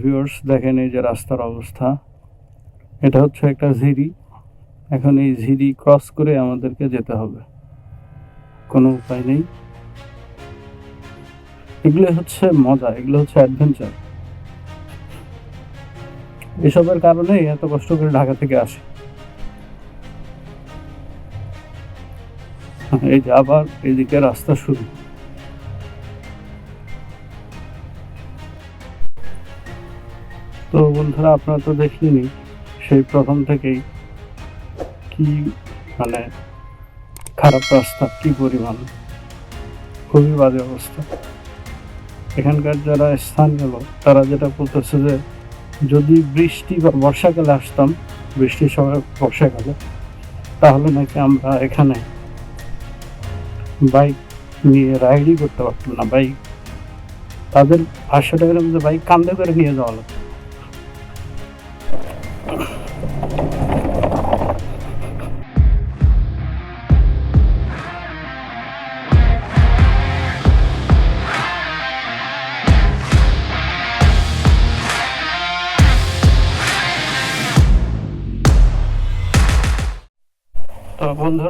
Viewers দেখেন এই যে রাস্তার অবস্থা। এটা হচ্ছে একটা ঝিরি। এখন এই ঝিরি ক্রস করে আমাদেরকে যেতে হবে। কোনো উপায় নেই। এগুলো হচ্ছে মজা, এগুলো হচ্ছে অ্যাডভেঞ্চার এসবের কারণে এত কষ্ট করে ঢাকা থেকে আসে। এই যে আবার এদিকে রাস্তা শুরু। তো বন্ধুরা, আপনারা তো দেখলেনই সেই প্রথম থেকেই কি মানে খারাপ রাস্তা, কি পরিমাণ? খুবই বাজে অবস্থা। এখানকার যারা স্থানীয় লোক, তারা যেটা বলতেছে যে, যদি বৃষ্টি বা বর্ষাকালে আসতাম বৃষ্টির সময় বর্ষাকালে, তাহলে নাকি আমরা এখানে বাইক নিয়ে রাইডই করতে পারতাম না। বাইক তাদের ভাষ্যটা এরকম যে বাইক কান্দে করে নিয়ে যাওয়া লাগতো।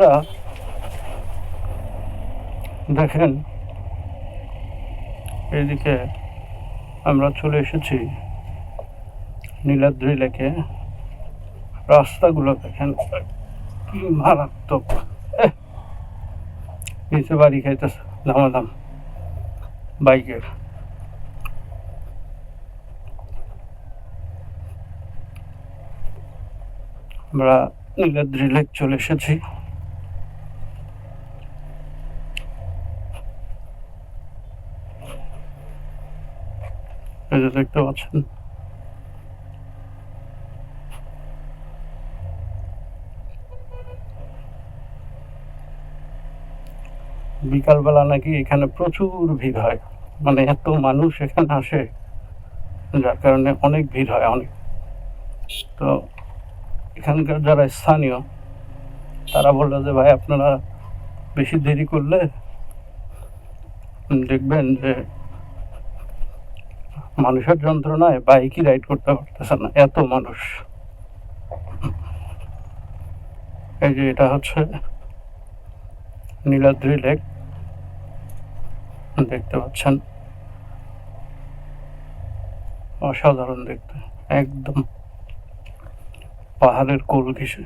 বন্ধুরা দেখেন, এইদিকে আমরা চলে এসেছি নীলাদ্রি লেকে। রাস্তাগুলো দেখেন কি মারাত্মক। নিচে বাড়ি খাইতেছে দামাদাম বাইকের। আমরা নীলাদ্রি লেক চলে এসেছি। এই দেখতে পাচ্ছেন। বিকালবেলা নাকি এখানে প্রচুর ভিড় হয়। মানে এত মানুষ এখানে আসে, যার কারণে অনেক ভিড় হয়, অনেক। তো এখানকার যারা স্থানীয়, তারা বলল যে, ভাই, আপনারা বেশি দেরি করলে দেখবেন যে মানুষের যন্ত্রণায় বাইকই রাইড করতে পারতেছে না, এত মানুষ। এই যে এটা হচ্ছে নীলাদ্রি লেক দেখতে পাচ্ছেন। অসাধারণ দেখতে, একদম পাহাড়ের কোল ঘেঁষে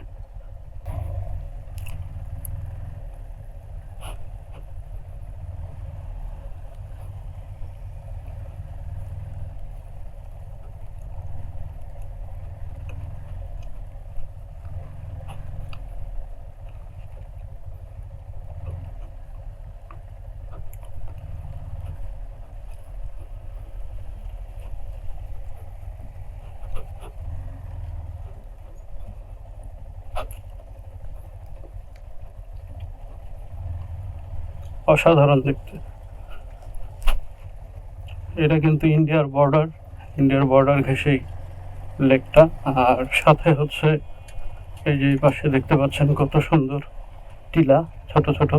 অসাধারণ দেখতে। এটা কিন্তু ইন্ডিয়ার বর্ডার ইন্ডিয়ার বর্ডার ঘেসেই লেকটা। আর সাথে হচ্ছে এই যে পাশে দেখতে পাচ্ছেন কত সুন্দর টিলা, ছোট ছোট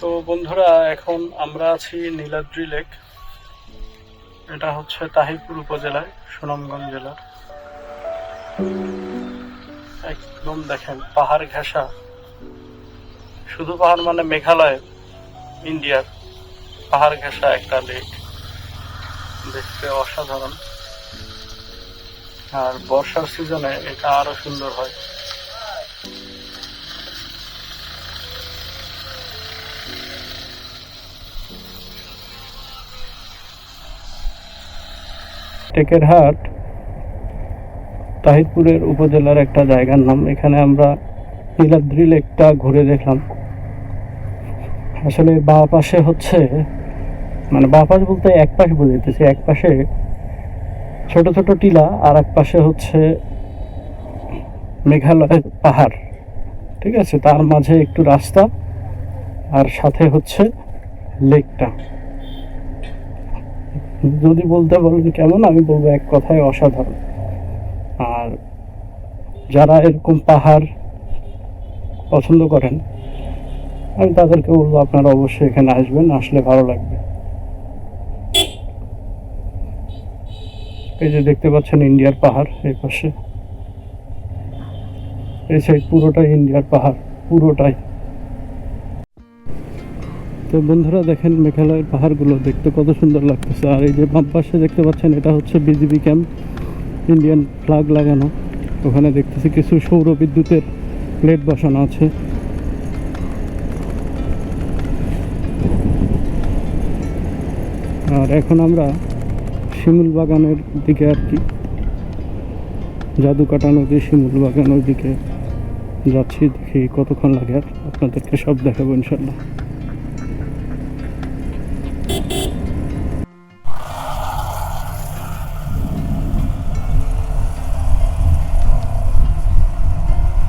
তো বন্ধুরা, এখন আমরা আছি নীলাদ্রি লেক। এটা হচ্ছে তাহিরপুর উপজেলায়, সুনামগঞ্জ জেলার। একদম দেখেন, পাহাড় ঘেঁষা। শুধু পাহাড় মানে মেঘালয়, ইন্ডিয়ার পাহাড় ঘেঁষা একটা লেক। দেখতে অসাধারণ। আর বর্ষার সিজনে এটা আরও সুন্দর হয়। টেকেরহাট তাহিদপুরের উপজেলার একটা জায়গার নাম। এখানে আমরা নীলাদ্রি লেকটা ঘুরে দেখলাম। আসলে বা পাশে হচ্ছে মানে বা পাশ বলতে এক পাশ বোঝাইতেছি। এক পাশে ছোট ছোট টিলা, আর এক পাশে হচ্ছে মেঘালয়ের পাহাড়। ঠিক আছে? তার মাঝে একটু রাস্তা, আর সাথে হচ্ছে লেকটা। যদি বলতে বলেন কেমন, আমি বলব এক কথায় অসাধারণ। আর যারা এরকম পাহাড় পছন্দ করেন, আমি তাদেরকে বলব আপনারা অবশ্যই এখানে আসবেন, আসলে ভালো লাগবে। এই যে দেখতে পাচ্ছেন ইন্ডিয়ার পাহাড় এই পাশে। এই সাইড পুরোটাই ইন্ডিয়ার পাহাড়, পুরোটাই। তো বন্ধুরা দেখেন মেঘালয়ের পাহাড়গুলো দেখতে কত সুন্দর লাগতেছে। আর এই যে বাম পাশে দেখতে পাচ্ছেন, এটা হচ্ছে বিজিবি ক্যাম্প, ইন্ডিয়ান ফ্লাগ লাগানো। ওখানে দেখতেছি কিছু সৌর বিদ্যুতের প্লেট বসানো আছে। আর এখন আমরা শিমুল বাগানের দিকে আর কি জাদু কাটা নদী শিমুল বাগানের দিকে যাচ্ছি, দেখি কতক্ষণ লাগে। আর আপনাদেরকে সব দেখাবো ইনশাল্লাহ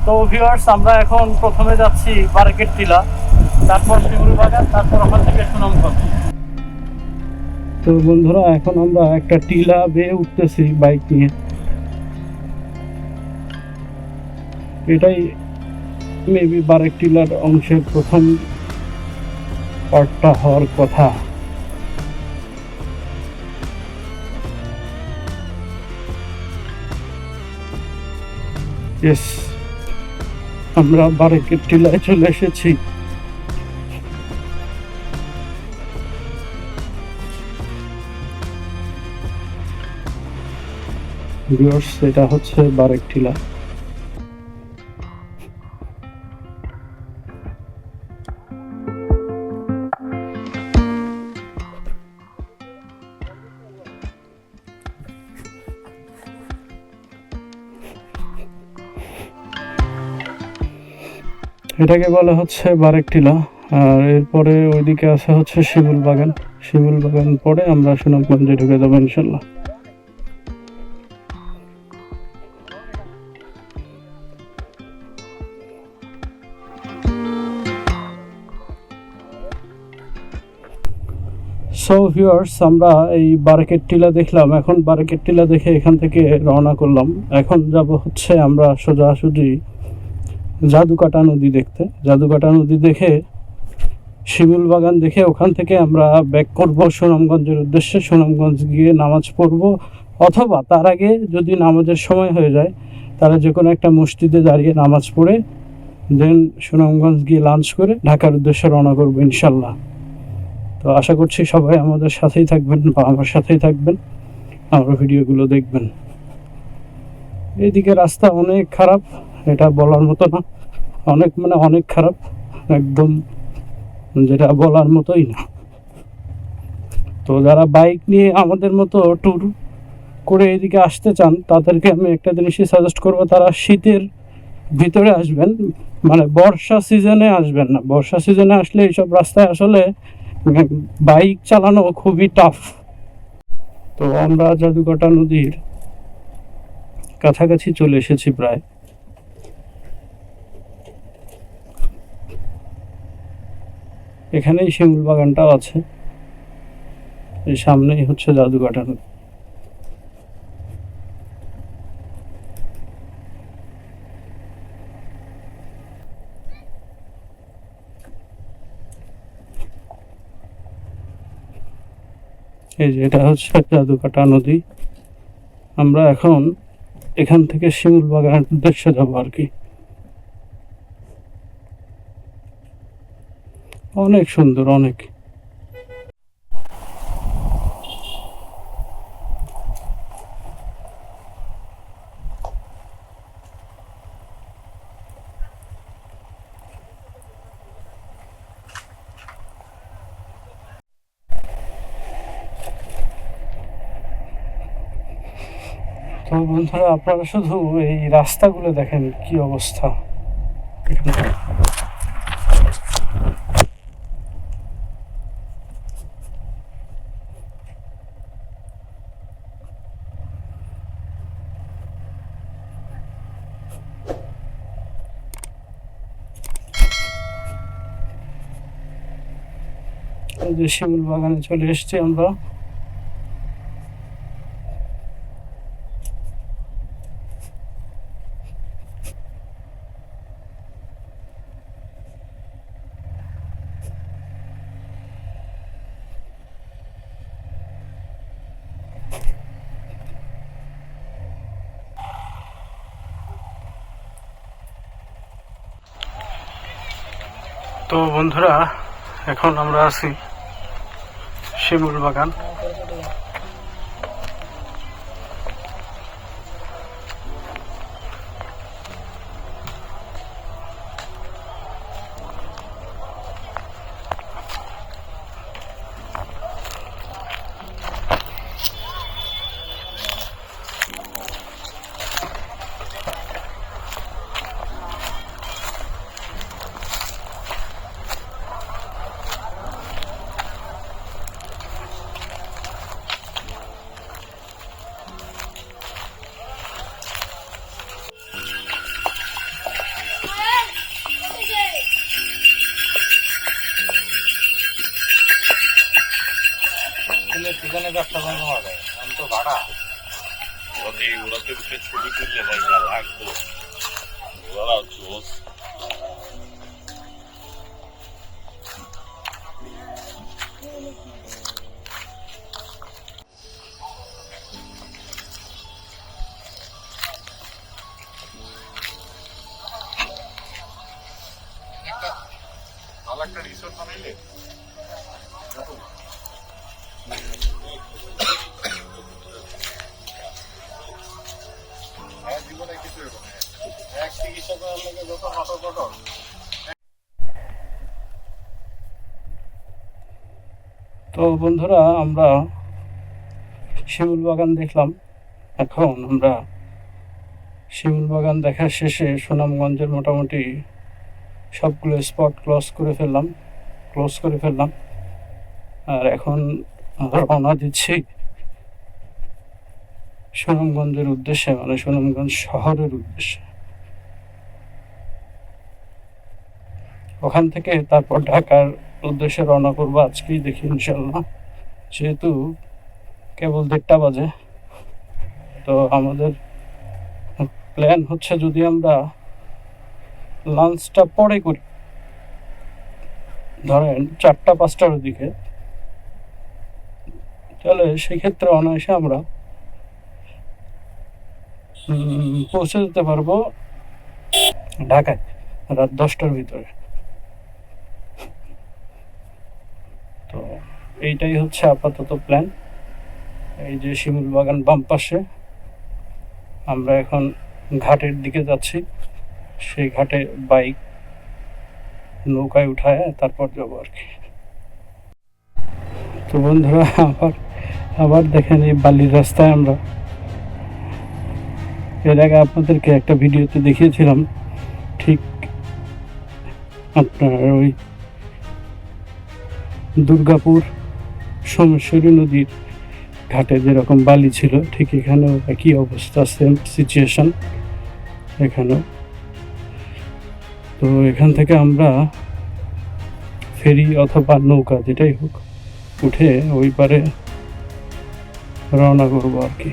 তো ভিউয়ার্স আমরা এখন প্রথমে যাচ্ছি বারকেট টিলা, তারপর শিমুল বাগান তারপর ওখান থেকে সুনামগঞ্জ। তো বন্ধুরা, এখন আমরা একটা টিলা বেয়ে উঠতেছি বাইক নিয়ে। এটাই মেবি বারেক টিলার অংশের প্রথম পার্টটা হওয়ার কথা। ইয়েস আমরা বারেকের টিলায় চলে এসেছি। এটা হচ্ছে বারেক টিলা। এটাকে বলা হচ্ছে বারেক টিলা আর এরপরে ওইদিকে আছে হচ্ছে শিমুল বাগান। শিমুল বাগান পরে আমরা সুনামগঞ্জে ঢুকে যাব ইনশাল্লাহ। সো ভিউয়ার্স আমরা এই বারেকের টিলা দেখলাম। এখন বারেকের টিলা দেখে এখান থেকে রওনা করলাম। এখন যাব হচ্ছে আমরা সোজাসুজি জাদুকাটা নদী দেখতে। জাদুকাটা নদী দেখে শিমুল বাগান দেখে ওখান থেকে আমরা ব্যাক করব সুনামগঞ্জের উদ্দেশ্যে। সুনামগঞ্জ গিয়ে নামাজ পড়ব। অথবা তার আগে যদি নামাজের সময় হয়ে যায়, তাহলে যে কোনো একটা মসজিদে দাঁড়িয়ে নামাজ পড়ে, দেন সুনামগঞ্জ গিয়ে লাঞ্চ করে ঢাকার উদ্দেশ্যে রওনা করব ইনশাল্লাহ। তো আশা করছি সবাই আমাদের সাথেই থাকবেন বা আমার সাথেই থাকবেন। আমার ভিডিওগুলো দেখবেন। এইদিকে রাস্তা অনেক খারাপ। এটা বলার মতো না। অনেক মানে অনেক খারাপ, একদম যেটা বলার মতোই না। তো যারা বাইক নিয়ে আমাদের মতো ট্যুর করে এদিকে আসতে চান, তাদেরকে আমি একটা জিনিসই সাজেস্ট করব, তারা শীতের ভিতরে আসবেন। মানে বর্ষা সিজনে আসবেন না। বর্ষা সিজনে আসলে এইসব রাস্তায় আসলে বাইক চালানো খুবই টাফ তো আমরা জাদুকাটা নদীর কাছাকাছি চলে এসেছি প্রায়। এখানেই শিমুল বাগানটাও আছে। এই সামনেই হচ্ছে জাদুকাটা নদী এই যে এটা হচ্ছে জাদুকাটা নদী। আমরা এখন এখান থেকে শিমুল বাগানের উদ্দেশ্যে যাব আর কি। অনেক সুন্দর অনেক। তো বন্ধুরা আপনারা শুধু এই রাস্তাগুলো দেখেন কি অবস্থা। যে শিমুল বাগানে চলে এসেছি আমরা। তো বন্ধুরা এখন আমরা আছি শিমুল বাগান হ্যাঁ কটক তো বন্ধুরা, আমরা শিমুল বাগান দেখলাম। এখন আমরা শিমুল বাগান দেখার শেষে সুনামগঞ্জের মোটামুটি সবগুলো স্পট ক্লোজ করে ফেললাম ক্লোজ করে ফেললাম। আর এখন রওনা দিচ্ছি সুনামগঞ্জের উদ্দেশ্যে মানে সুনামগঞ্জ শহরের উদ্দেশ্যে। ওখান থেকে তারপর ঢাকার উদ্দেশ্যে রওনা করব আজকেই, দেখি ইনশাল্লাহ যেহেতু কেবল দেড়টা বাজে, তো আমাদের প্ল্যান হচ্ছে যদি আমরা লাঞ্চটা পরে করি। ধরেন চারটা, পাঁচটার দিকে। তাহলে সেক্ষেত্রে অনায়াসে আমরা পৌঁছে যেতে পারব ঢাকায়, রাত দশটার ভিতরে। তো এইটাই হচ্ছে আপাতত প্ল্যান এই যে শিমুল বাগান বাম পাশে, আমরা এখন ঘাটের দিকে যাচ্ছি। সেই ঘাটে বাইক নৌকায় উঠায়, তারপর যাব আর কি। তো বন্ধুরা, আবার আবার দেখেন এই বালির রাস্তায় আমরা। এর আগে আপনাদেরকে একটা ভিডিওতে দেখিয়েছিলাম, ঠিক আপনার ওই দুর্গাপুর সোমেশ্বরী নদীর ঘাটে যেরকম বালি ছিল, ঠিক এখানেও একই অবস্থা সেম সিচুয়েশন এখানেও। তো এখান থেকে আমরা ফেরি অথবা নৌকা যেটাই হোক উঠে ওই পারে রওনা করব আর কি।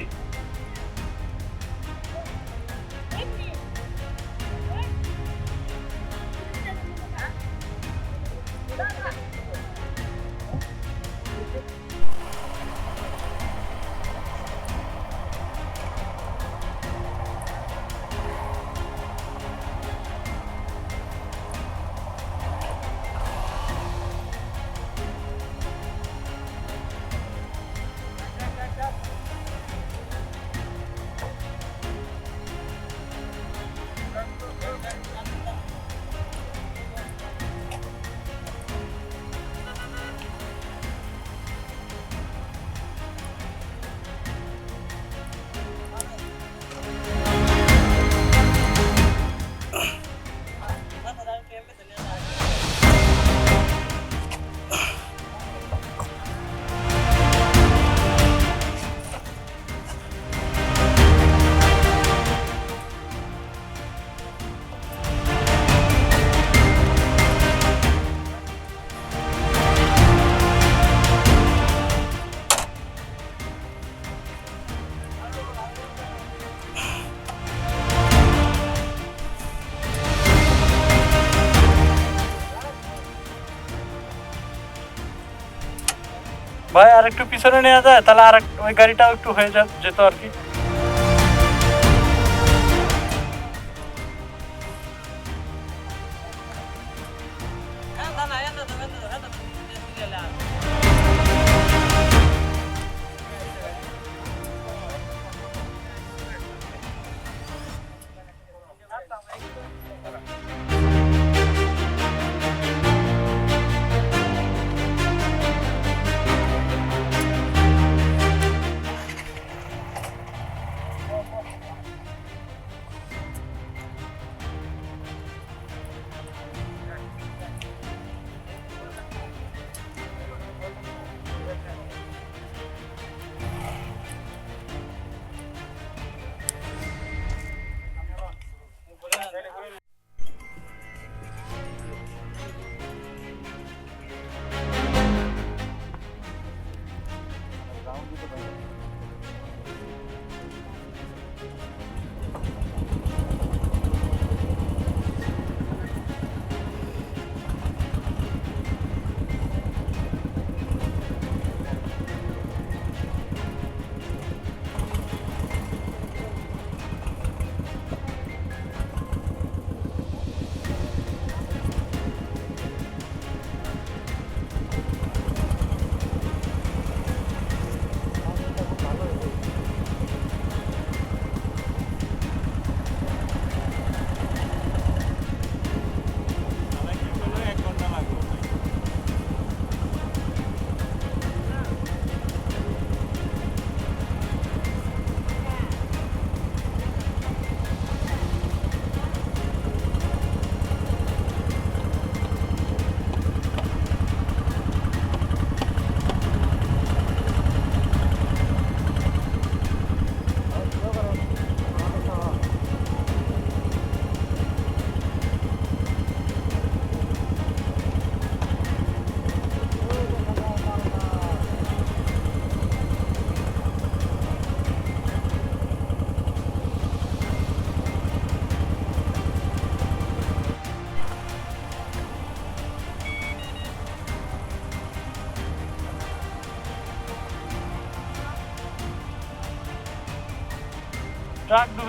ভাই আর একটু পিছনে নেওয়া যায়, তাহলে আর ওই গাড়িটাও একটু হয়ে যেত আর কি।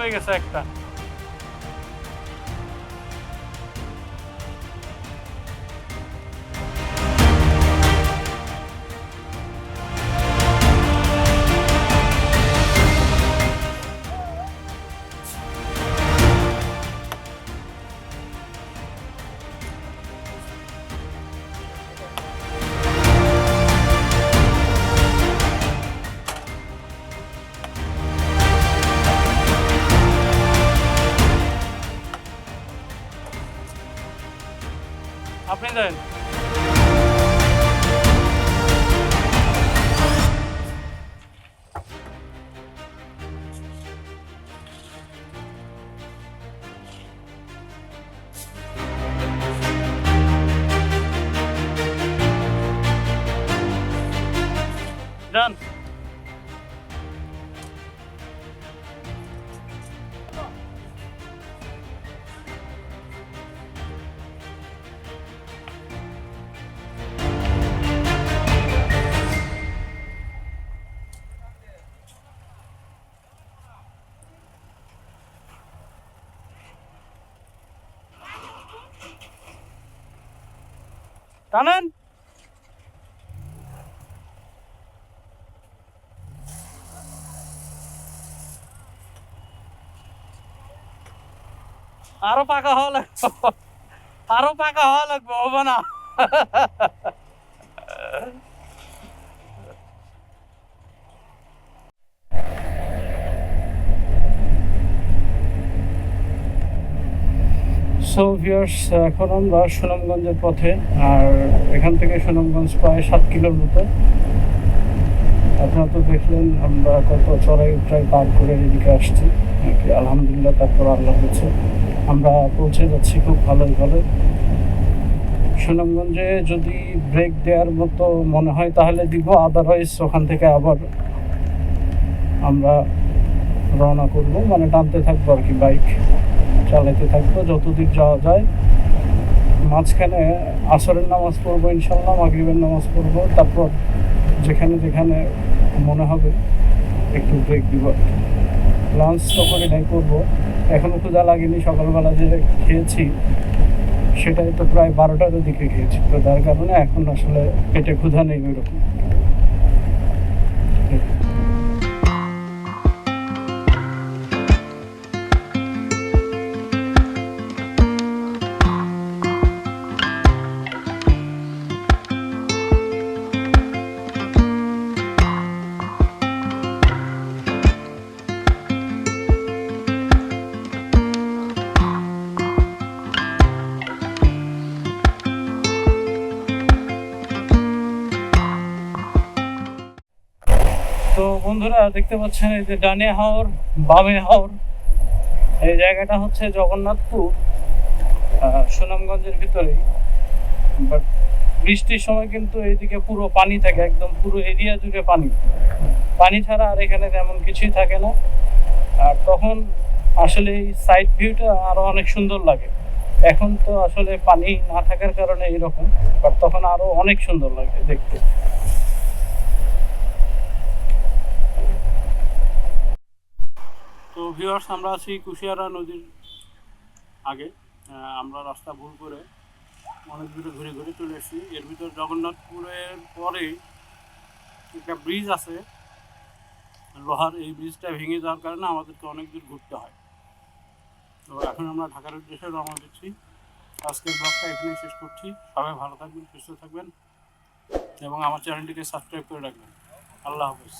ডুবে গেছে একটা। টানেন। আরও পাকা হওয়া লাগবে। আরও পাকা হওয়া লাগবে হবে না। সো ভিউয়ার্স এখন আমরা সুনামগঞ্জের পথে, আর এখান থেকে সুনামগঞ্জ প্রায় সাত কিলোর মতো আপনারা তো দেখলেন, আমরা কত চড়াই উঠড়াই পার করে এদিকে আসছি। আর কি আলহামদুলিল্লাহ, তারপর আল্লাহ হচ্ছে আমরা পৌঁছে যাচ্ছি খুব ভালোই ভালো সুনামগঞ্জে যদি ব্রেক দেওয়ার মতো মনে হয়, তাহলে দিব। আদারওয়াইজ ওখান থেকে আবার আমরা রওনা করব। মানে টানতে থাকব আর কি বাইক চালাতে থাকব, যতদূর যাওয়া যায়। মাঝখানে আসরের নামাজ পড়ব ইনশাল্লাহ মাগরিবের নামাজ পড়ব। তারপর যেখানে যেখানে মনে হবে একটু ব্রেক দিব। লাঞ্চ তো করে নাই করব। এখনও ক্ষুধা লাগেনি, সকালবেলা যে খেয়েছি, সেটাই তো প্রায় বারোটার দিকে খেয়েছি। তো তার কারণে এখন আসলে পেটে ক্ষুধা নেই ওই বন্ধুরা দেখতে পাচ্ছেন এই যে ডানে হাওর, বামে হাওর। এই জায়গাটা হচ্ছে জগন্নাথপুর সুনামগঞ্জের ভিতরেই। বাট বৃষ্টির সময় কিন্তু এইদিকে পুরো পানি থাকে, একদম পুরো এরিয়া জুড়ে পানি। পানি ছাড়া আর এখানে তেমন কিছুই থাকে না। আর তখন আসলে এই সাইড ভিউটা আরও অনেক সুন্দর লাগে। এখন তো আসলে পানি না থাকার কারণে এরকম বাট তখন আরও অনেক সুন্দর লাগে দেখতে। তো ভিউয়ার্স আমরা আছি কুশিয়ারা নদীর আগে। আমরা রাস্তা ভুল করে অনেক দূরে ঘুরে ঘুরে চলে এসেছি। এর ভিতর জগন্নাথপুরের পরে একটা ব্রিজ আছে। লোহার এই ব্রিজটা ভেঙে যাওয়ার কারণে আমাদেরকে অনেক দূর ঘুরতে হয়। তো এখন আমরা ঢাকার উদ্দেশ্যে রওনা দিচ্ছি। আজকের ব্লগটা এখানেই শেষ করছি। সবাই ভালো থাকবেন, সুস্থ থাকবেন এবং আমার চ্যানেলটিকে সাবস্ক্রাইব করে রাখবেন। আল্লাহ হাফিজ।